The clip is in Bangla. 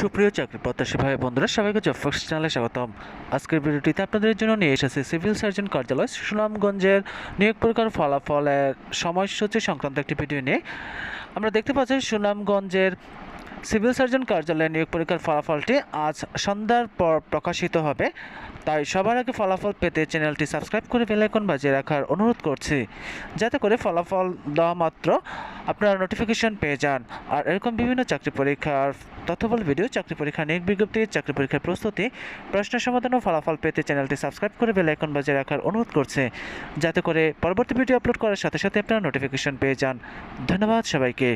সুপ্রিয় চাকরি প্রত্যাশী ভাই বন্ধুরা, সবাইকে জব ফার্স্ট চ্যানেলে স্বাগতম। আজকের ভিডিওটিতে আপনাদের জন্য নিয়ে এসেছে সিভিল সার্জন কার্যালয় সুনামগঞ্জের নিয়োগ পরীক্ষার ফলাফলের সময়সূচি সংক্রান্ত একটি ভিডিও নিয়ে। আমরা দেখতে পাচ্ছি সুনামগঞ্জের সিভিল সার্জন কার্যালয়ে নিয়োগ পরীক্ষার ফলাফলটি আজ সন্ধ্যার পর প্রকাশিত হবে। তাই সবার আগে ফলাফল পেতে চ্যানেলটি সাবস্ক্রাইব করে বেলাইকন বাজিয়ে রাখার অনুরোধ করছি। যাতে করে ফলাফল দেওয়া মাত্র আপনারা নোটিফিকেশন পেয়ে যান। আর এরকম বিভিন্ন চাকরি পরীক্ষার তথ্যবল ভিডিও, চাকরি পরীক্ষা নিয়োগ বিজ্ঞপ্তি, চাকরি পরীক্ষার প্রস্তুতি, প্রশ্ন সমাধান ও ফলাফল পেতে চ্যানেলটি সাবস্ক্রাইব করে বেল আইকন বাজিয়ে রাখার অনুরোধ করছে। যাতে করে পরবর্তী ভিডিও আপলোড করার সাথে সাথে আপনারা নোটিফিকেশন পেয়ে যান। ধন্যবাদ সবাইকে।